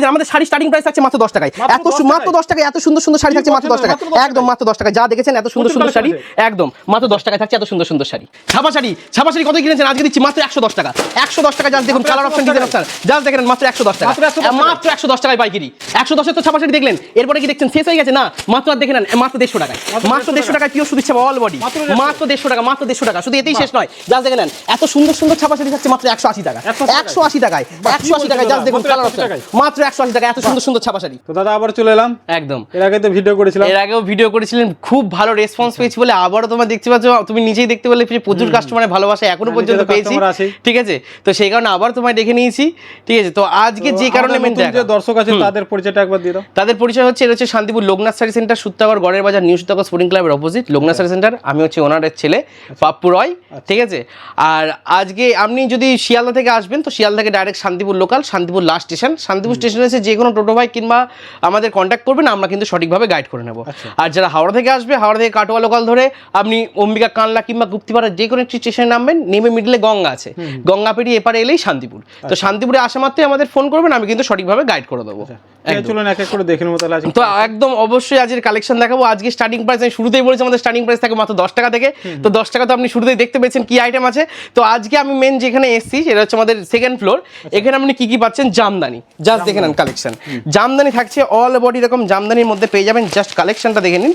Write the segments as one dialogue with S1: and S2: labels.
S1: আছে আমাদের sari starting price থাকছে মাত্র দশ টাকায়। এত মাত্র দশ টাকায় এত সুন্দর সুন্দর শাড়ি থাকছে মাত্র দশ
S2: 10
S1: একদম মাত্র দশ টাকায়। যা দেখেছেন এত সুন্দর সুন্দর শাড়ি। একদম মাত্র দশ টাকায় থাকছে এত সুন্দর সুন্দর শাড়ি। ছাপা শাড়ি ছাপা শাড়ি কত কিনেছেন? আজকে দিচ্ছি মাত্র একশো দশ টাকা। একশো দশ টাকা জাস্ট দেখুন colour option design option just দেখেন মাত্র একশো দশ টাকা
S2: মাত্র 110 টাকা।
S1: মাত্র একশো দশ টাকায় পাইকারি। একশো দশের তো ছাপা শাড়ি দেখলেন। এরপরে কি দেখছেন? শেষ হয়ে গেছে? না মাত্র আর দেখে নেন মাত্র দেড়শো টাকায়। মাত্র দেড়শো টাকায় পিও শুধু অল বডি
S2: মাত্র 150
S1: দেড়শো টাকা মাত্র দেড়শো টাকা। শুধু এতেই শেষ নয়। জাস্ট দেখে নেন এত সুন্দর সুন্দর ছাপা শাড়ি থাকছে মাত্র একশো আশি টাকা একশো আশি টাকায়। একশো আশি টাকায়। জাস্ট দেখুন কালার অপশন মাত্র একশো আশি টাকা এত সুন্দর সুন্দর ছাপা শাড়ি
S2: তো দাদা আবার চলে এলাম।
S1: একদম।
S2: এর আগে তো ভিডিও করেছিলাম।
S1: এর আগেও ভিডিও করেছিলেন খুব ভালো রেসপন্স পেয়েছি বলে আবারও তোমার দেখতে পাচ্ছ তুমি নিজেই দেখতে পেলে প্রচুর কাস্টমারের ভালোবাসা
S2: এখনও
S1: পর্যন্ত পেয়েছি। ঠিক আছে? তো সেই কারণে আবার তোমায় ডেকে নিয়েছি। ঠিক আছে? তো আজকে যে কারণে
S2: দর্শক আছে তাদের পরিচয়টা একবার দিয়ে দাও।
S1: তাদের পরিচয় হচ্ছে এটা হচ্ছে শান্তিপুর লোকনাথ সারি সেন্টার সুত্তাগড় গড়ের বাজার নিউ সুত্তাগড় স্পোর্টিং ক্লাবের অপোজিট লোকনাথ সারি সেন্টার আমি হচ্ছে ওনারের ছেলে পাপ্পু রয়। ঠিক আছে? আর আজকে আপনি যদি শিয়ালদা থেকে আসবেন তো শিয়ালদা থেকে direct Shantipur local Shantipur last station Shantipur স্টেশনে এসে যে কোনো টোটো ভাই কিংবা আমাদের কন্ট্যাক্ট করবেন আমরা কিন্তু সঠিকভাবে গাইড করে নেব। আর যারা হাওড়া থেকে আসবে হাওড়া থেকে কাটোয়া লোকাল ধরে আপনি অম্বিকা কানলা কিংবা গুপ্তিপাড়া যে কোনো একটি স্টেশনে নামবেন নেমে মিডলে গঙ্গা আছে। গঙ্গা পেরিয়ে এপারে এলেই শান্তিপুর। তো শান্তিপুরে আসা মাত্রই আমাদের ফোন করবেন আমি কিন্তু সঠিকভাবে গাইড করে দেবো।
S2: আছে, চলুন এক এক করে দেখে নেব তাহলে
S1: তো একদম অবশ্যই আজকের কালেকশন দেখাবো। আজকে স্টার্টিং প্রাইস আমি শুরুতেই বলেছি আমাদের স্টার্টিং প্রাইস থাকে মাত্র দশ টাকা থেকে। তো দশ টাকা তো আপনি শুরুতেই দেখতে পেয়েছেন কি আইটেম আছে। তো আজকে আমি মেন যেখানে এসেছি সেটা হচ্ছে আমাদের সেকেন্ড ফ্লোর এখানে আপনি কি কি পাচ্ছেন? জামদানি। জাস্ট দেখে নেন কালেকশন জামদানি থাকছে অল বডি এরকম জামদানির মধ্যে পেয়ে যাবেন। জাস্ট কালেকশনটা দেখে নিন।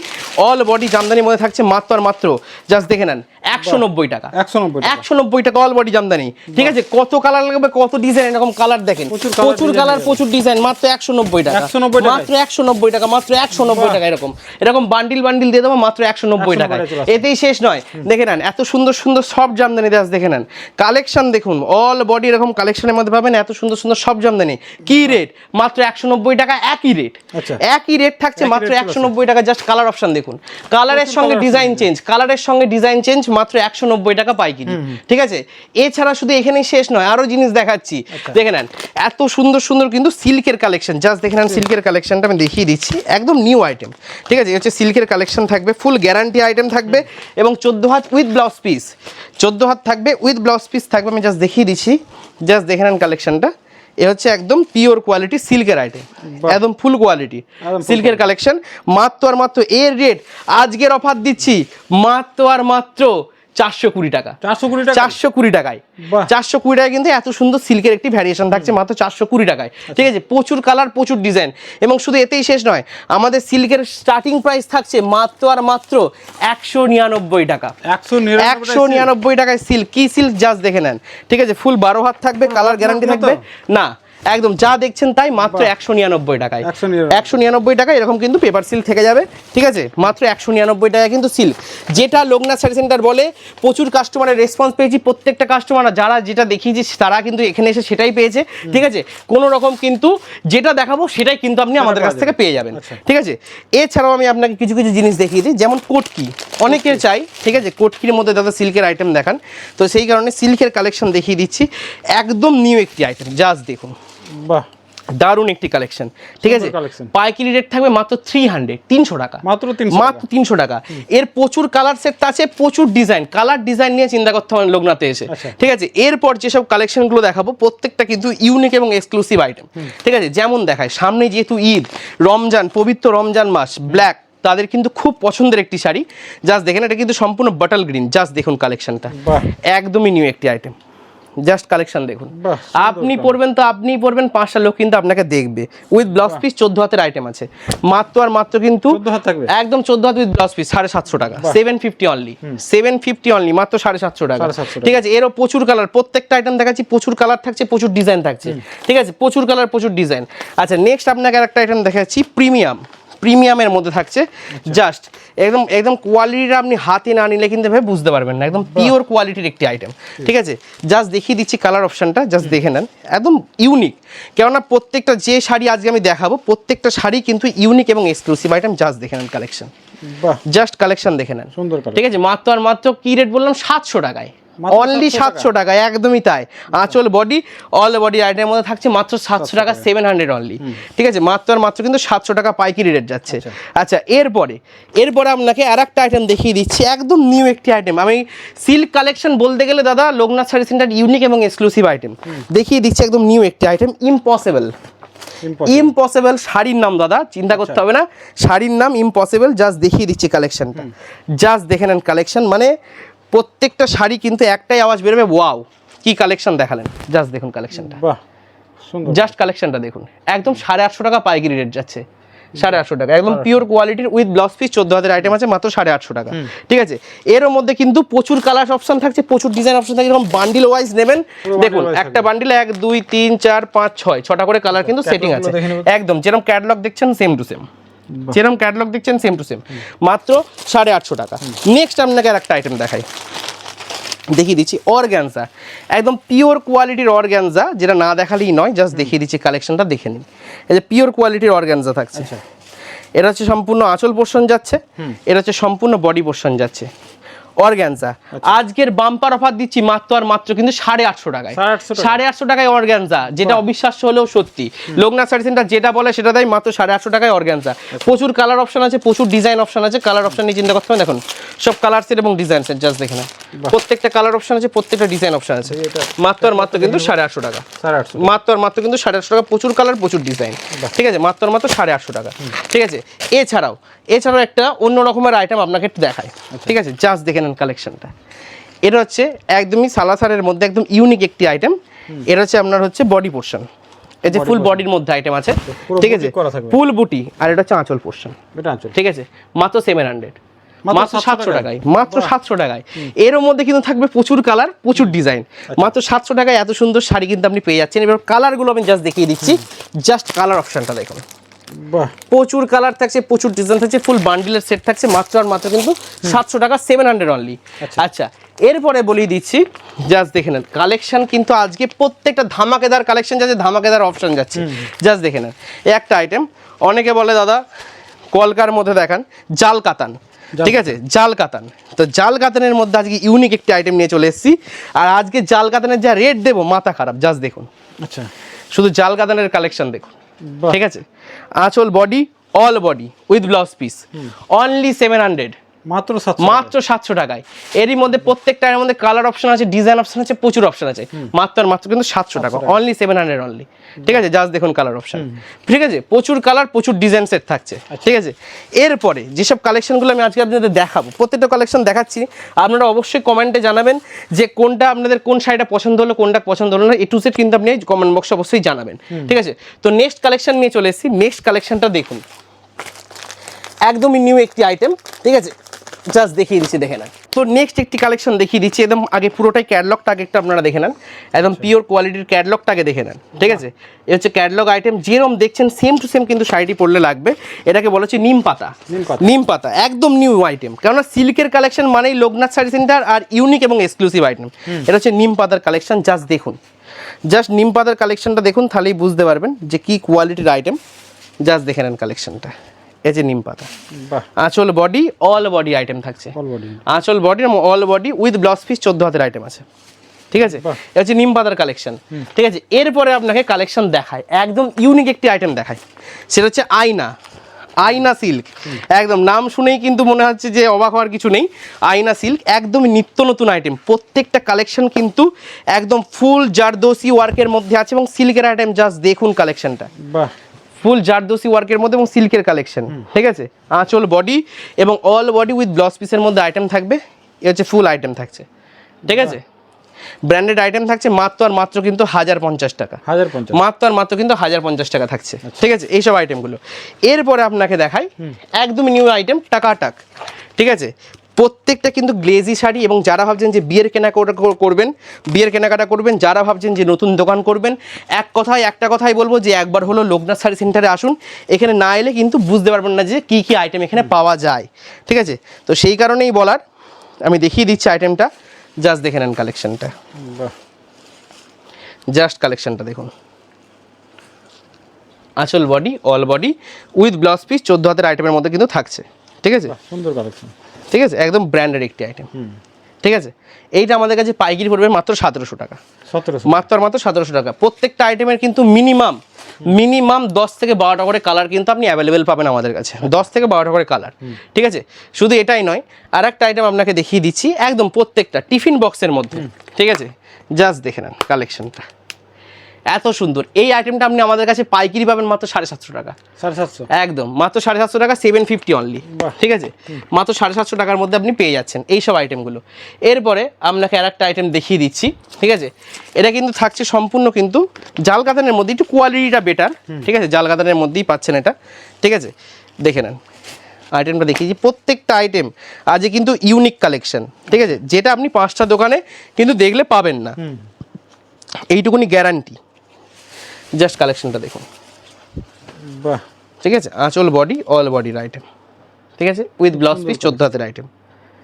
S1: অল বডি জামদানির মধ্যে থাকছে মাত্র আর মাত্র। জাস্ট দেখে নেন। একশো নব্বই টাকা
S2: একশো নব্বই টাকা।
S1: একশো অল বডি জামদানি ঠিক আছে কত কালার লাগবে কত ডিজাইন এরকম কালার দেখেন
S2: প্রচুর
S1: কালার প্রচুর ডিজাইন মাত্র একশো নব্বই টাকা মাত্র একশো নব্বই টাকা মাত্র একশো নব্বই টাকা এরকম এরকম বান্ডিল বান্ডিল দিয়ে দেবো মাত্র একশো নব্বই
S2: 190
S1: টাকায়
S2: টাকায় চলে আসবে।
S1: এতেই শেষ নয় দেখে নেন এত সুন্দর সুন্দর সব জামদানি দেখে নেন কালেকশন দেখুন অল বডি এরকম কালেকশনের মধ্যে পাবেন এত সুন্দর সুন্দর সব জামদানি কি রেট মাত্র একশো নব্বই টাকা একই রেট
S2: আচ্ছা।
S1: একই রেট থাকছে মাত্র একশো নব্বই টাকা জাস্ট কালার অপশন দেখুন কালারের সঙ্গে ডিজাইন চেঞ্জ কালারের সঙ্গে ডিজাইন চেঞ্জ মাত্র একশো নব্বই টাকা পাইকিরি ঠিক আছে? এছাড়া শুধু এখানেই শেষ নয় আরও জিনিস দেখাচ্ছি।
S2: আচ্ছা।
S1: দেখে নেন এত সুন্দর সুন্দর কিন্তু সিল্কের কালেকশন। জাস্ট দেখে নেন সিল্কের কালেকশনটা আমি দেখিয়ে দিচ্ছি। একদম নিউ আইটেম। ঠিক আছে? হচ্ছে সিল্কের কালেকশন থাকবে ফুল গ্যারান্টি আইটেম থাকবে এবং চোদ্দ হাত উইথ ব্লাউজ পিস। চোদ্দ হাত থাকবে উইথ ব্লাউজ পিস থাকবে আমি জাস্ট দেখিয়ে দিচ্ছি। জাস্ট দেখে নেন কালেকশনটা। এ হচ্ছে একদম পিওর কোয়ালিটি সিল্কের আইটেম। একদম ফুল কোয়ালিটি সিল্কের কালেকশন। মাত্র আর মাত্র এর রেট আজকের অফার দিচ্ছি। মাত্র আর মাত্র চারশো কুড়ি টাকা।
S2: চারশো কুড়ি টাকা
S1: চারশো কুড়ি টাকায়। চারশো কুড়ি টাকায় কিন্তু এত সুন্দর সিল্কের একটি ভ্যারিয়েশন থাকছে মাত্র চারশো কুড়ি টাকায়। ঠিক আছে প্রচুর কালার প্রচুর ডিজাইন এবং শুধু এতেই শেষ নয় আমাদের সিল্কের স্টার্টিং প্রাইস থাকছে মাত্র আর মাত্র একশো নিরানব্বই টাকা।
S2: একশো নিরানব্বই
S1: একশো নিরানব্বই টাকায় সিল্ক। কি সিল্ক? জাস্ট দেখে নেন। ঠিক আছে ফুল বারো হাত থাকবে কালার গ্যারান্টি থাকবে না একদম যা দেখছেন তাই মাত্র একশো নিরানব্বই টাকায়। একশো নিরানব্বই। টাকা এরকম কিন্তু পেপার সিল্ক থেকে যাবে ঠিক আছে? মাত্র একশো নিরানব্বই টাকা কিন্তু সিল্ক যেটা লোকনাথ শাড়ি সেন্টার বলে প্রচুর কাস্টমারের রেসপন্স পেয়েছি প্রত্যেকটা কাস্টমার যারা যেটা দেখিয়েছি তারা কিন্তু এখানে এসে সেটাই পেয়েছে ঠিক আছে? কোনো রকম কিন্তু যেটা দেখাবো সেটাই কিন্তু আপনি আমাদের কাছ থেকে পেয়ে যাবেন
S2: আচ্ছা।
S1: ঠিক আছে? এছাড়াও আমি আপনাকে কিছু কিছু জিনিস দেখিয়ে দিই যেমন কোটকি। অনেকের চাই ঠিক আছে? কোটকির মধ্যে দাদা সিল্কের আইটেম দেখান। তো সেই কারণে সিল্কের কালেকশন দেখিয়ে দিচ্ছি। একদম নিউ একটি আইটেম জাস্ট দেখুন।
S2: বাহ।
S1: দারুণ একটি কালেকশন ঠিক আছে। পাইকারি রেট থাকবে মাত্র থ্রি হান্ড্রেড তিনশো টাকা।
S2: মাত্র
S1: মাত্র তিনশো টাকা। এর প্রচুর কালার সেট আছে প্রচুর ডিজাইন কালার ডিজাইন নিয়ে চিন্তা করতে হবে লোকনাথে এসে।
S2: আচ্ছা।
S1: ঠিক আছে? এরপর যেসব কালেকশনগুলো দেখাবো প্রত্যেকটা কিন্তু ইউনিক এবং এক্সক্লুসিভ আইটেম ঠিক আছে? যেমন দেখায় সামনে যেহেতু ঈদ রমজান পবিত্র রমজান মাস ব্ল্যাক তাদের কিন্তু খুব পছন্দের একটি শাড়ি। জাস্ট দেখেন এটা কিন্তু সম্পূর্ণ বাটাল গ্রিন জাস্ট দেখুন কালেকশনটা একদমই নিউ একটি আইটেম জাস্ট কালেকশন দেখুন। আপনি পরবেন তো আপনি পরবেন পাঁচটা লোক কিন্তু আপনাকে দেখবে। উইথ ব্লাউজ পিস চোদ্দ হাতের আইটেম আছে। মাত্র আর মাত্র কিন্তু
S2: 14 হাত থাকবে?
S1: একদম চোদ্দ হাত উইথ ব্লাউজ পিস সাড়ে সাতশো টাকা। Seven fifty only seven fifty only মাত্র সাড়ে সাতশো টাকা। ঠিক আছে এরও প্রচুর কালার প্রত্যেকটা আইটেম দেখাচ্ছি প্রচুর কালার থাকছে প্রচুর ডিজাইন থাকছে। ঠিক আছে প্রচুর কালার প্রচুর ডিজাইন আচ্ছা নেক্সট আপনাকে একটা আইটেম দেখাচ্ছি প্রিমিয়াম প্রিমিয়ামের মধ্যে থাকছে জাস্ট একদম একদম কোয়ালিটিটা আপনি হাতে না নিলে কিন্তু ভাবে বুঝতে পারবেন না। একদম পিওর কোয়ালিটির একটি আইটেম ঠিক। আছে? জাস্ট দেখিয়ে দিচ্ছি কালার অপশনটা জাস্ট দেখে নেন। একদম ইউনিক কেননা প্রত্যেকটা যে শাড়ি আজকে আমি দেখাবো প্রত্যেকটা শাড়ি কিন্তু ইউনিক এবং এক্সক্লুসিভ আইটেম জাস্ট দেখে নেন কালেকশন জাস্ট কালেকশন দেখে নেন।
S2: সুন্দর
S1: ঠিক আছে? মাত্র আর মাত্র কি রেট বললাম? সাতশো টাকায়। অনলি সাতশো টাকা। একদমই তাই। আঁচল বডি অল বডি আইটেমের মধ্যে থাকছে মাত্র সাতশো টাকা সেভেন হান্ড্রেড অনলি ঠিক আছে? মাত্র আর মাত্র কিন্তু সাতশো টাকা পাইকারি রেট যাচ্ছে। আচ্ছা। এরপরে এরপরে আপনাকে আর একটা আইটেম দেখিয়ে দিচ্ছি একদম নিউ একটি আইটেম আমি সিল্ক কালেকশন বলতে গেলে দাদা লোকনাথ শাড়ি সেন্টার ইউনিক এবং এক্সক্লুসিভ আইটেম দেখিয়ে দিচ্ছি একদম নিউ একটি আইটেম ইম্পসিবল. ইম্পসিবল শাড়ির নাম দাদা চিন্তা করতে হবে না। শাড়ির নাম ইম্পসিবল জাস্ট দেখিয়ে দিচ্ছি কালেকশনটা জাস্ট দেখে নেন কালেকশন মানে প্রত্যেকটা শাড়ি কিন্তু একটাই আওয়াজ বেরোবে ওয়াও কি কালেকশন দেখালেন? জাস্ট দেখুন কালেকশনটা জাস্ট কালেকশনটা দেখুন। একদম সাড়ে আটশো টাকা পাইকারি রেট যাচ্ছে। সাড়ে আটশো টাকা। একদম পিওর কোয়ালিটির উইথ ব্লাউজ পিস চোদ্দ হাজার আইটেম আছে মাত্র সাড়ে আটশো টাকা। ঠিক আছে? এর মধ্যে কিন্তু প্রচুর কালার অপশন থাকছে প্রচুর ডিজাইন অপশন থাকে এরকম বান্ডিল ওয়াইজ নেবেন দেখুন একটা বান্ডিলে এক দুই তিন চার পাঁচ ছয় ছটা করে কালার কিন্তু সেটিং আছে। একদম যেরকম ক্যাটলগ দেখছেন সেম টু সেম যেরকম ক্যাটলগ দেখছেন সেম টু সেম মাত্র সাড়ে আটশো টাকা। নেক্সট আপনাকে আর একটা আইটেম দেখাই। দেখিয়ে দিচ্ছি অর্গ্যানজা একদম পিওর কোয়ালিটির অর্গ্যানজা যেটা না দেখালেই নয় জাস্ট দেখিয়ে দিচ্ছি কালেকশনটা দেখে নিন। এই যে পিওর কোয়ালিটির অর্গ্যানজা থাকছে। এটা হচ্ছে সম্পূর্ণ আঁচল পোর্শন যাচ্ছে। এটা হচ্ছে সম্পূর্ণ বডি পোর্শন যাচ্ছে। অর্গ্যানজা। আজকের বাম্পার অফার দিচ্ছি মাত্র আর মাত্র কিন্তু সাড়ে আটশো টাকায়। সাড়ে আটশো টাকায় অর্গ্যানজা যেটা অবিশ্বাস্য হলেও সত্যি। লোকনাথ সার্ভিস সেন্টার যেটা বলে সেটা দেয় মাত্র সাড়ে আটশো টাকায় অর্গ্যানজা। প্রচুর কালার অপশন আছে প্রচুর ডিজাইন অপশন আছে কালার অপশন নিয়ে চিন্তা করতে হবে দেখুন সব কালার সেট এবং ডিজাইন সেট জাস্ট দেখে না প্রত্যেকটা কালার অপশন আছে প্রত্যেকটা ডিজাইন অপশন আছে। মাত্র আর মাত্র কিন্তু সাড়ে আটশো টাকা। মাত্র আর মাত্র কিন্তু সাড়ে আটশো টাকা প্রচুর কালার প্রচুর ডিজাইন ঠিক আছে? মাত্র আর মাত্র সাড়ে আটশো টাকা। ঠিক আছে? এছাড়াও এছাড়াও একটা অন্য রকমের আইটেম আপনাকে একটু দেখায় ঠিক আছে? জাস্ট দেখে নেন কালেকশনটা এটা হচ্ছে একদমই সালাসারের মধ্যে একদম ইউনিক একটি আইটেম এটা হচ্ছে আপনার হচ্ছে বডি পোর্শন এই যে ফুল বডির মধ্যে আইটেম আছে। ঠিক আছে। ফুল বুটি আর এটা হচ্ছে আঁচল পোর্শন ঠিক আছে? মাত্র সেভেন হান্ড্রেড
S2: মাত্র
S1: মাত্র
S2: 700
S1: সাতশো
S2: টাকায়?
S1: মাত্র সাতশো টাকায়। এর মধ্যে কিন্তু থাকবে প্রচুর কালার প্রচুর ডিজাইন মাত্র সাতশো টাকায় এত সুন্দর শাড়ি কিন্তু আপনি পেয়ে যাচ্ছেন। এবার কালারগুলো আমি জাস্ট দেখিয়ে দিচ্ছি। জাস্ট কালার অপশনটা দেখুন। প্রচুর কালার থাকছে প্রচুর ডিজাইন থাকছে ফুল বান্ডিলের সেট থাকছে মাত্র আর মাত্র কিন্তু সাতশো টাকা সেভেন হান্ড্রেড অনলি আচ্ছা। এরপরে বলিয়ে দিচ্ছি জাস্ট দেখে নেন কালেকশন কিন্তু আজকে প্রত্যেকটা ধামাকেদার কালেকশন যাচ্ছে ধামাকেদার অপশন যাচ্ছে। জাস্ট দেখে নেন একটা আইটেম অনেকে বলে দাদা কলকার মধ্যে দেখান জাল কাতান। ঠিক আছে? জাল কাতান। তো জাল কাতানের মধ্যে আজকে ইউনিক একটি আইটেম নিয়ে চলে এসেছি। আর আজকে জাল কাতানের যা রেট দেবো মাথা খারাপ জাস্ট দেখুন।
S2: আচ্ছা।
S1: শুধু জাল কাতানের কালেকশন দেখুন। ঠিক আছে? আঁচল body all body with blouse piece only seven hundred
S2: মাত্র
S1: মাত্র সাতশো টাকায়। এরই মধ্যে প্রত্যেকটা এর মধ্যে কালার অপশন আছে ডিজাইন অপশন আছে প্রচুর অপশন আছে। মাত্র আর মাত্র কিন্তু সাতশো টাকা। অনলি সেভেন হান্ড্রেড অনলি ঠিক আছে? জাস্ট দেখুন কালার অপশন ঠিক আছে? প্রচুর কালার প্রচুর ডিজাইন সেট থাকছে। ঠিক আছে? এরপরে যেসব কালেকশনগুলো আমি আজকে আপনাদের দেখাবো প্রত্যেকটা কালেকশন দেখাচ্ছি। আপনারা অবশ্যই কমেন্টে জানাবেন যে কোনটা আপনাদের কোন শাড়িটা পছন্দ হলো কোনটা পছন্দ হলো না। এ টু সেট কিন্তু আপনি কমেন্ট বক্সে অবশ্যই জানাবেন। ঠিক আছে? তো নেক্সট কালেকশন নিয়ে চলে এসেছি। নেক্সট কালেকশনটা দেখুন। একদমই নিউ একটি আইটেম ঠিক আছে? জাস্ট দেখিয়ে দিচ্ছি দেখে নেন। তো নেক্সট একটি কালেকশন দেখিয়ে দিচ্ছি একদম আগে পুরোটাই ক্যাটলগটাকে একটা আপনারা দেখে নেন। একদম পিওর কোয়ালিটির ক্যাটলগটাকে দেখে নেন ঠিক আছে? এ হচ্ছে ক্যাটলগ আইটেম যেরকম দেখছেন সেম টু সেম কিন্তু শাড়িটি পরলে লাগবে। এটাকে বলা হচ্ছে নিম পাতা।
S2: নিম পাতা।
S1: একদম নিউ আইটেম কেননা সিল্কের কালেকশন মানেই লোকনাথ শাড়ি সেন্টার আর ইউনিক এবং এক্সক্লুসিভ আইটেম এটা হচ্ছে নিম পাতার কালেকশন জাস্ট দেখুন। জাস্ট নিম পাতার কালেকশনটা দেখুন তাহলেই বুঝতে পারবেন যে কি কোয়ালিটির আইটেম জাস্ট দেখে নেন কালেকশনটা এই যে নিম পাতা। আঁচল বডি অল বডি আইটেম থাকছে। আঁচল body all body with blouse piece চোদ্দ হাতের আইটেম আছে। ঠিক আছে। এটা হচ্ছে নিম পাতার কালেকশন ঠিক আছে? এরপরে আপনাকে কালেকশন দেখায়। একদম ইউনিক একটি আইটেম দেখায়। সেটা হচ্ছে আয়না। আয়না সিল্ক একদম। নাম শুনেই কিন্তু মনে হচ্ছে যে অবাক হওয়ার কিছু নেই। আয়না সিল্ক একদম নিত্য নতুন আইটেম প্রত্যেকটা কালেকশন কিন্তু একদম ফুল জারদোসি ওয়ার্কের মধ্যে আছে এবং সিল্কের আইটেম জাস্ট দেখুন কালেকশনটা
S2: বাহ।
S1: ফুল জারদোসি ওয়ার্কের মধ্যে এবং সিল্কের কালেকশন ঠিক আছে? আঁচল বডি এবং অল বডি উইথ ব্লাউজ পিসের মধ্যে আইটেম থাকবে এ হচ্ছে ফুল আইটেম থাকছে ঠিক আছে? ব্র্যান্ডেড আইটেম থাকছে মাত্র আর মাত্র কিন্তু হাজার পঞ্চাশ টাকা।
S2: হাজার পঞ্চাশ
S1: মাত্র আর মাত্র কিন্তু হাজার পঞ্চাশ টাকা থাকছে ঠিক আছে? এইসব আইটেমগুলো এরপরে আপনাকে দেখাই একদমই নিউ আইটেম টাকাটাক ঠিক আছে? প্রত্যেকটা কিন্তু গ্লেজি শাড়ি এবং যারা ভাবছেন যে বিয়ের কেনাকাটা কর- করবেন বিয়ের কেনাকাটা করবেন যারা ভাবছেন যে নতুন দোকান করবেন এক কথায় একটা কথাই বলব যে একবার হলো লোকনাথ শাড়ি সেন্টারে আসুন এখানে না এলে কিন্তু বুঝতে পারবেন না যে কী কী আইটেম এখানে পাওয়া যায় ঠিক আছে? তো সেই কারণেই বলার আমি দেখিয়ে দিচ্ছি আইটেমটা জাস্ট দেখে নেন কালেকশনটা জাস্ট কালেকশনটা দেখুন। আঁচল body all body with blouse piece চোদ্দ হাতের আইটেমের মধ্যে কিন্তু থাকছে ঠিক আছে?
S2: সুন্দর কালেকশন
S1: ঠিক আছে? একদম ব্র্যান্ডেড একটি আইটেম ঠিক আছে? এইটা আমাদের কাছে পাইকারি পড়বে মাত্র সতেরোশো টাকা।
S2: সতেরোশো।
S1: মাত্র মাত্র সতেরোশো টাকা। প্রত্যেকটা আইটেমের কিন্তু মিনিমাম মিনিমাম দশ থেকে বারোটা করে কালার কিন্তু আপনি অ্যাভেলেবেল পাবেন আমাদের কাছে। দশ থেকে বারোটা করে কালার ঠিক আছে? শুধু এটাই নয় আর একটা আইটেম আপনাকে দেখিয়ে দিচ্ছি একদম প্রত্যেকটা টিফিন বক্সের মধ্যে। ঠিক আছে? জাস্ট দেখে নেন কালেকশনটা এত সুন্দর। এই আইটেমটা আপনি আমাদের কাছে পাইকারি পাবেন মাত্র সাড়ে সাতশো টাকা।
S2: সাড়ে সাতশো?
S1: একদম। মাত্র সাড়ে সাতশো টাকা সেভেন ফিফটি অনলি ঠিক আছে? মাত্র সাড়ে সাতশো টাকার মধ্যে আপনি পেয়ে যাচ্ছেন এই সব আইটেমগুলো এরপরে আপনাকে আর একটা আইটেম দেখিয়ে দিচ্ছি ঠিক আছে? এটা কিন্তু থাকছে সম্পূর্ণ কিন্তু জাল কাতানের মধ্যে একটু কোয়ালিটিটা বেটার ঠিক আছে? জাল কাতানের মধ্যেই পাচ্ছেন এটা। ঠিক আছে? দেখে নেন। আইটেমটা দেখিয়েছি প্রত্যেকটা আইটেম আজকে কিন্তু ইউনিক কালেকশন ঠিক আছে? যেটা আপনি পাঁচটা দোকানে কিন্তু দেখলে পাবেন না। এইটুকুনি গ্যারান্টি জাস্ট কালেকশনটা দেখুন।
S2: বাহ।
S1: ঠিক আছে? আঁচল বডি অল বডির আইটেম ঠিক আছে? উইথ ব্লাউজ পিস চোদ্দ হাতের আইটেম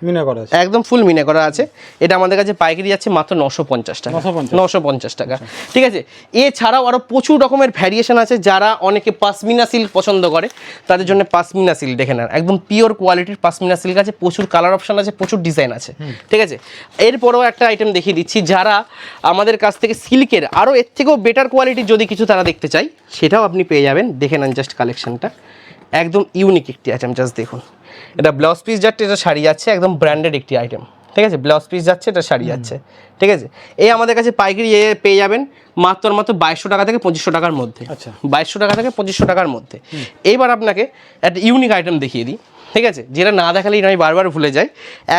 S2: মিনা করা আছে।
S1: একদম ফুল মিনে করা আছে। এটা আমাদের কাছে পাইকারি যাচ্ছে মাত্র নশো পঞ্চাশ টাকা। নশো পঞ্চাশ। টাকা। ঠিক আছে? এছাড়াও আরও প্রচুর রকমের ভ্যারিয়েশন আছে যারা অনেকে পাসমিনা সিল্ক পছন্দ করে তাদের জন্য পাসমিনা সিল্ক দেখে নেন। একদম পিওর কোয়ালিটির পাসমিনা সিল্ক আছে প্রচুর কালার অপশন আছে প্রচুর ডিজাইন আছে। ঠিক আছে? এরপরেও একটা আইটেম দেখিয়ে দিচ্ছি যারা আমাদের কাছ থেকে সিল্কের আরও এর থেকেও বেটার কোয়ালিটির যদি কিছু তারা দেখতে চাই সেটাও আপনি পেয়ে যাবেন। দেখে নেন জাস্ট কালেকশনটা একদম ইউনিক একটি আইটেম জাস্ট দেখুন। এটা ব্লাউজ পিস যাচ্ছে এটা শাড়ি যাচ্ছে একদম ব্র্যান্ডেড একটি আইটেম ঠিক আছে? ব্লাউজ পিস যাচ্ছে এটা শাড়ি যাচ্ছে। ঠিক আছে? এই আমাদের কাছে পাইকারি এ পেয়ে যাবেন মাত্র মাত্র বাইশশো টাকা থেকে পঁচিশশো টাকার মধ্যে।
S2: আচ্ছা।
S1: বাইশশো টাকা থেকে পঁচিশশো টাকার মধ্যে। এইবার আপনাকে একটা ইউনিক আইটেম দেখিয়ে দিই। ঠিক আছে? যেটা না দেখালেই আমি বারবার ভুলে যাই।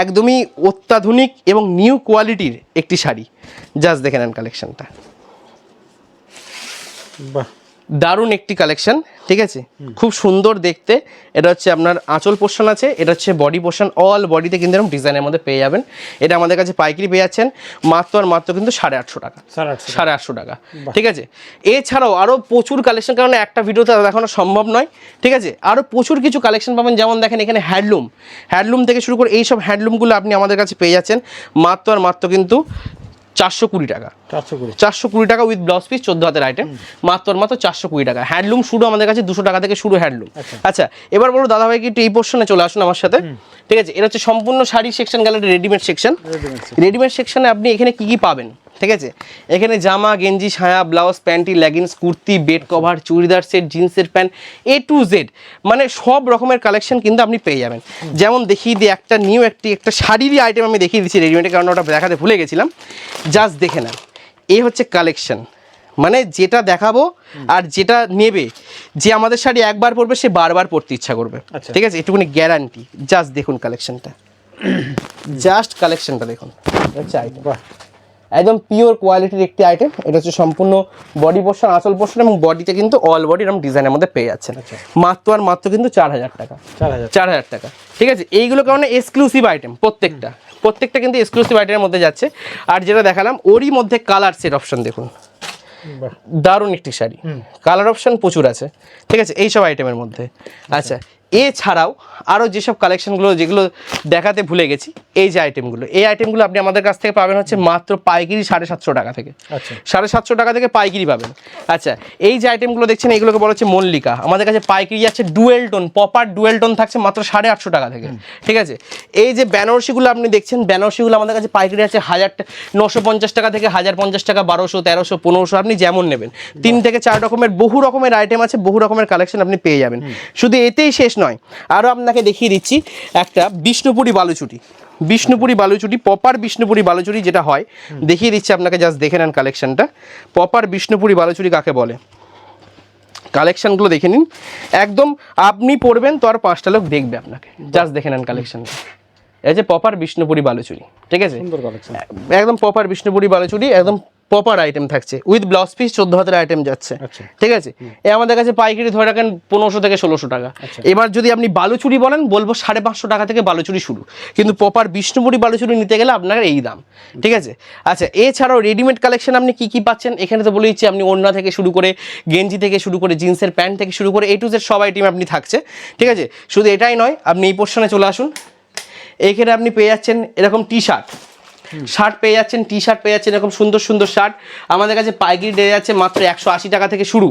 S1: একদমই অত্যাধুনিক এবং নিউ কোয়ালিটির একটি শাড়ি। জাস্ট দেখে নেন কালেকশনটা
S2: বাহ।
S1: দারুণ একটি কালেকশন ঠিক আছে? খুব সুন্দর দেখতে। এটা হচ্ছে আপনার আঁচল পোর্শন আছে এটা হচ্ছে বডি পোর্শন অল বডিতে কিন্তু এরকম ডিজাইনের মধ্যে পেয়ে যাবেন। এটা আমাদের কাছে পাইকারি পেয়ে যাচ্ছেন মাত্র আর মাত্র কিন্তু সাড়ে আটশো টাকা।
S2: সাড়ে আটশো
S1: সাড়ে আটশো টাকা ঠিক আছে? এছাড়াও আরও প্রচুর কালেকশন কারণ একটা ভিডিওতে দেখানো সম্ভব নয় ঠিক আছে? আরও প্রচুর কিছু কালেকশন পাবেন যেমন দেখেন এখানে হ্যান্ডলুম হ্যান্ডলুম থেকে শুরু করে এইসব হ্যান্ডলুমগুলো আপনি আমাদের কাছে পেয়ে যাচ্ছেন মাত্র আর মাত্র কিন্তু চারশো কুড়ি টাকা।
S2: চারশো কুড়ি।
S1: টাকা উইথ ব্লাউজ পিস চোদ্দ হাতের আইটেম মাত্র মাত্র চারশো কুড়ি টাকা। হ্যান্ডলুম শুরু আমাদের কাছে দুশো টাকা থেকে শুরু হ্যান্ডলুম আচ্ছা। এবার বলো দাদা ভাই কি একটু এই পোর্শনে চলে আসুন আমার সাথে। ঠিক আছে এটা হচ্ছে সম্পূর্ণ শাড়ি সেকশন গেলে রেডিমেড সেকশন রেডিমেড সেকশনে আপনি এখানে কি কি পাবেন? ঠিক আছে? এখানে জামা গেঞ্জি ছায়া blouse panty leggings kurti bed cover churidar set জিন্সের প্যান্ট এ টু জেড মানে সব রকমের কালেকশন কিন্তু আপনি পেয়ে যাবেন। যেমন দেখিয়ে দিই একটা নিউ একটি একটা শাড়িরই আইটেম আমি দেখিয়ে দিচ্ছি রেডিমেডের কারণে ওটা দেখাতে ভুলে গেছিলাম। জাস্ট দেখে নেন। এই হচ্ছে কালেকশন। মানে যেটা দেখাবো আর যেটা নেবে যে আমাদের শাড়ি একবার পরবে সে বারবার পরতে ইচ্ছা করবে।
S2: আচ্ছা।
S1: ঠিক আছে? এটুকুনি গ্যারান্টি জাস্ট দেখুন কালেকশনটা। জাস্ট কালেকশনটা দেখুন। আইটেম একদম পিওর কোয়ালিটির একটি আইটেম এটা হচ্ছে সম্পূর্ণ বডি পোর্শন আসল পোর্শন এবং বডিতে কিন্তু অল বডি এরকম ডিজাইনের মধ্যে পেয়ে যাচ্ছেন। মাত্র আর মাত্র কিন্তু চার হাজার টাকা।
S2: চার হাজার।
S1: চার হাজার টাকা। ঠিক আছে? এইগুলো কারণে এক্সক্লুসিভ আইটেম প্রত্যেকটা। প্রত্যেকটা কিন্তু এক্সক্লুসিভ আইটেমের মধ্যে যাচ্ছে। আর যেটা দেখালাম ওরই মধ্যে কালার সেট অপশন দেখুন। দারুণ একটি শাড়ি। কালার অপশন প্রচুর আছে। ঠিক আছে? এই সব আইটেমের মধ্যে। আচ্ছা। এছাড়াও আরও যেসব কালেকশনগুলো যেগুলো দেখাতে ভুলে গেছি এই যে আইটেমগুলো এই আইটেমগুলো আপনি আমাদের কাছ থেকে পাবেন হচ্ছে মাত্র পাইকারি সাড়ে সাতশো টাকা থেকে।
S2: আচ্ছা।
S1: সাড়ে সাতশো টাকা থেকে পাইকারি পাবেন। আচ্ছা এই যে আইটেমগুলো দেখছেন এগুলোকে বলা হচ্ছে মল্লিকা। আমাদের কাছে পাইকারি যাচ্ছে dual tone proper dual tone থাকছে মাত্র সাড়ে আটশো টাকা থেকে। ঠিক আছে? এই যে বেনারসিগুলো আপনি দেখছেন বেনারসিগুলো আমাদের কাছে পাইকারি আছে হাজার নশো পঞ্চাশ টাকা থেকে হাজার পঞ্চাশ টাকা বারোশো তেরোশো পনেরোশো আপনি যেমন নেবেন। তিন থেকে চার রকমের বহু রকমের আইটেম আছে বহু রকমের কালেকশন আপনি পেয়ে যাবেন। শুধু এতেই শেষ নয়। আরও আপনাকে দেখিয়ে দিচ্ছি একটা বিষ্ণুপুরি বালুচুটি। বিষ্ণুপুরি বালুচুটি প্রপার বিষ্ণুপুরি বালুচুরি যেটা হয় দেখিয়ে দিচ্ছি আপনাকে জাস্ট দেখে নেন কালেকশনটা প্রপার বিষ্ণুপুরি বালুচুরি কাকে বলে? কালেকশনগুলো দেখে নিন। একদম আপনি পড়বেন তো আর পাঁচটা লোক দেখবে আপনাকে। জাস্ট দেখে নেন কালেকশনটা এই যে প্রপার বিষ্ণুপুরি বালুচুরি ঠিক আছে? একদম পপার বিষ্ণুপুরি বালুচুরি একদম প্রপার আইটেম থাকছে। উইথ ব্লাউজ পিস চোদ্দ হাতের আইটেম যাচ্ছে।
S2: আচ্ছা।
S1: ঠিক আছে? এ আমাদের কাছে পাইকারি ধরে রাখেন পনেরোশো থেকে ষোলোশো টাকা।
S2: আচ্ছা।
S1: এবার যদি আপনি বালুচুরি বলেন বলব সাড়ে পাঁচশো টাকা থেকে বালুচুরি শুরু। কিন্তু প্রপার বিষ্ণুপুরি বালুচুরি নিতে গেলে আপনার এই দাম। ঠিক আছে? আচ্ছা এছাড়াও রেডিমেড কালেকশন আপনি কি কি পাচ্ছেন? এখানে তো বলে দিচ্ছি আপনি ওড়না থেকে শুরু করে গেঞ্জি থেকে শুরু করে জিন্সের প্যান্ট থেকে শুরু করে এ টু জেড সব আইটেম আপনি থাকছে। ঠিক আছে? শুধু এটাই নয় আপনি এই পোর্শনে চলে আসুন। এইখানে আপনি পেয়ে যাচ্ছেন এরকম টি শার্ট শার্ট পেয়ে যাচ্ছেন টি শার্ট পেয়ে যাচ্ছেন এরকম সুন্দর সুন্দর শার্ট। আমাদের কাছে পাইকারি দেওয়া যাচ্ছে মাত্র একশো আশি টাকা থেকে শুরু।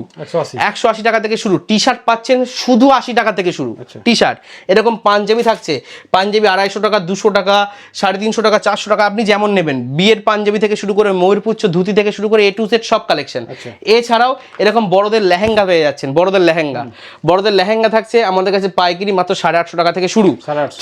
S2: একশো আশি।
S1: টাকা থেকে শুরু। টি শার্ট পাচ্ছেন শুধু আশি টাকা থেকে শুরু।
S2: আচ্ছা।
S1: টি শার্ট এরকম পাঞ্জাবি থাকছে। পাঞ্জাবি আড়াইশো টাকা দুশো টাকা সাড়ে তিনশো টাকা চারশো টাকা আপনি যেমন নেবেন। বিয়ের পাঞ্জাবি থেকে শুরু করে ময়ূরপুচ্ছ ধুতি থেকে শুরু করে এ টু সেট সব কালেকশন
S2: আচ্ছা।
S1: এছাড়াও এরকম বড়দের লেহেঙ্গা পেয়ে যাচ্ছেন বড়দের লেহেঙ্গা। বড়দের লেহেঙ্গা থাকছে আমাদের কাছে পাইকারি মাত্র সাড়ে আটশো টাকা থেকে শুরু।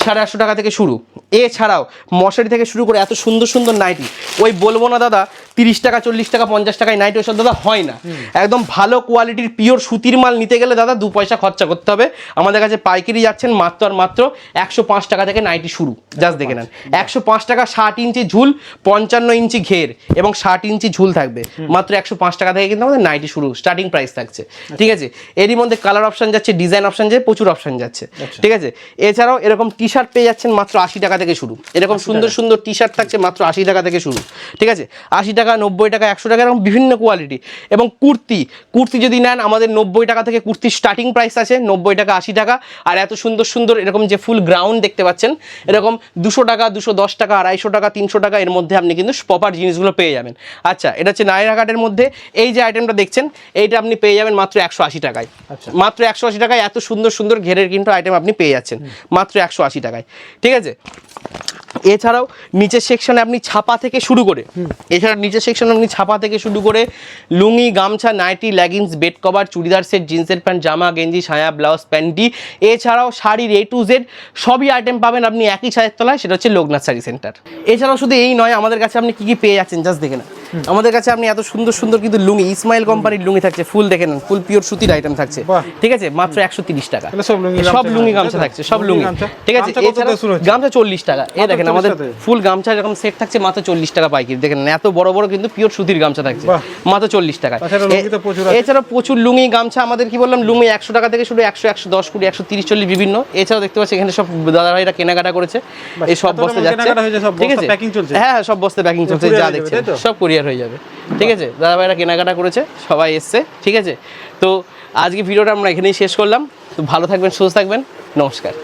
S2: সাড়ে আটশো
S1: টাকা থেকে শুরু। এছাড়াও মশারি থেকে শুরু করে এত সুন্দর সুন্দর নাইটি। ওই বলব না দাদা তিরিশ টাকা চল্লিশ টাকা পঞ্চাশ টাকায় নাইট ওইসব দাদা হয় না। একদম ভালো কোয়ালিটির পিওর সুতির মাল নিতে গেলে দাদা দু পয়সা খরচা করতে হবে। আমাদের কাছে পাইকারি যাচ্ছেন মাত্র আর মাত্র একশো পাঁচ টাকা থেকে নাইটি শুরু। জাস্ট দেখে নেন। একশো পাঁচ টাকা ষাট ইঞ্চি ঝুল পঞ্চান্ন ইঞ্চি ঘের এবং ষাট ইঞ্চি ঝুল থাকবে। মাত্র একশো পাঁচ টাকা থেকে কিন্তু আমাদের নাইটি শুরু স্টার্টিং প্রাইস থাকছে। ঠিক আছে? এরই মধ্যে কালার অপশন যাচ্ছে ডিজাইন অপশন যাচ্ছে প্রচুর অপশন যাচ্ছে। ঠিক আছে? এছাড়াও এরকম টি শার্ট পেয়ে যাচ্ছেন মাত্র আশি টাকা থেকে শুরু। এরকম সুন্দর সুন্দর টি শার্ট থাকছে মাত্র আশি টাকা থেকে শুরু। ঠিক আছে? আশি টাকা নব্বই টাকা একশো টাকা এরকম বিভিন্ন কোয়ালিটি এবং কুর্তি কুর্তি যদি নেন আমাদের নব্বই টাকা থেকে কুর্তির স্টার্টিং প্রাইস আছে নব্বই টাকা আশি টাকা। আর এত সুন্দর সুন্দর এরকম যে ফুল গ্রাউন্ড দেখতে পাচ্ছেন এরকম দুশো টাকা দুশো দশ টাকা আড়াইশো টাকা তিনশো টাকা এর মধ্যে আপনি কিন্তু প্রপার জিনিসগুলো পেয়ে যাবেন। আচ্ছা এটা হচ্ছে নাইরাঘাটের মধ্যে এই যে আইটেমটা দেখছেন এইটা আপনি পেয়ে যাবেন মাত্র একশো আশি টাকায়।
S2: আচ্ছা।
S1: মাত্র একশো আশি টাকায় এত সুন্দর সুন্দর ঘেরের কিন্তু আইটেম আপনি পেয়ে যাচ্ছেন মাত্র একশো আশি টাকায়। ঠিক আছে? এছাড়াও নিচের সেকশনে আপনি ছাপা থেকে শুরু করে এছাড়া নিচের সেকশনে আপনি ছাপা থেকে শুরু করে লুঙ্গি, গামছা, nightie leggings bed cover churidar set জিন্সের প্যান্ট জামা, গেঞ্জি ছায়া ব্লাউজ প্যান্টি এছাড়াও শাড়ির এ টু জেড সবই আইটেম পাবেন আপনি একই ছায়ের তলায়, সেটা হচ্ছে লোকনাথ শাড়ি সেন্টার এছাড়াও শুধু এই নয়, আমাদের কাছে আপনি কী কী পেয়ে যাচ্ছেন জাস্ট দেখে না আমাদের কাছে আপনি এত সুন্দর সুন্দর কিন্তু লুঙ্গি ইসমাইল কোম্পানির লুঙ্গি থাকছে ফুল দেখে নেন ফুল পিওর সুতির আইটেম থাকছে। ঠিক আছে? মাত্র একশো তিরিশ টাকা।
S2: সব লুঙ্গি গামছা?
S1: থাকছে সব
S2: লুঙ্গি
S1: ঠিক আছে?
S2: গামছা
S1: এছাড়া চল্লিশ টাকা। এই দেখেন আমাদের ফুল গামছা এরকম সেট থাকছে মাত্র চল্লিশ টাকা পাইকারি। দেখেন এত বড় বড় কিন্তু পিওর সুতির গামছা থাকছে। মাত্র চল্লিশ টাকা। এছাড়া প্রচুর লুঙ্গি গামছা আমাদের কি বললাম লুঙ্গি একশো টাকা থেকে শুরু একশো একশো দশ কুড়ি একশো তিরিশ চল্লিশ বিভিন্ন। এছাড়াও দেখতে পাচ্ছি এখানে সব দাদা ভাইরা কেনাকাটা করেছে। এই সব বস্তা যাচ্ছে। ঠিক আছে? হ্যাঁ হ্যাঁ, সব বস্তা প্যাকিং চলছে যা
S2: তো?
S1: সব কুরিয়ার হয়ে যাবে। ঠিক আছে? দাদা ভাইরা কেনাকাটা করেছে, সবাই এসছে, ঠিক আছে? তো আজকে ভিডিওটা আমরা এখানেই শেষ করলাম। তো ভালো থাকবেন, সুস্থ থাকবেন। নমস্কার।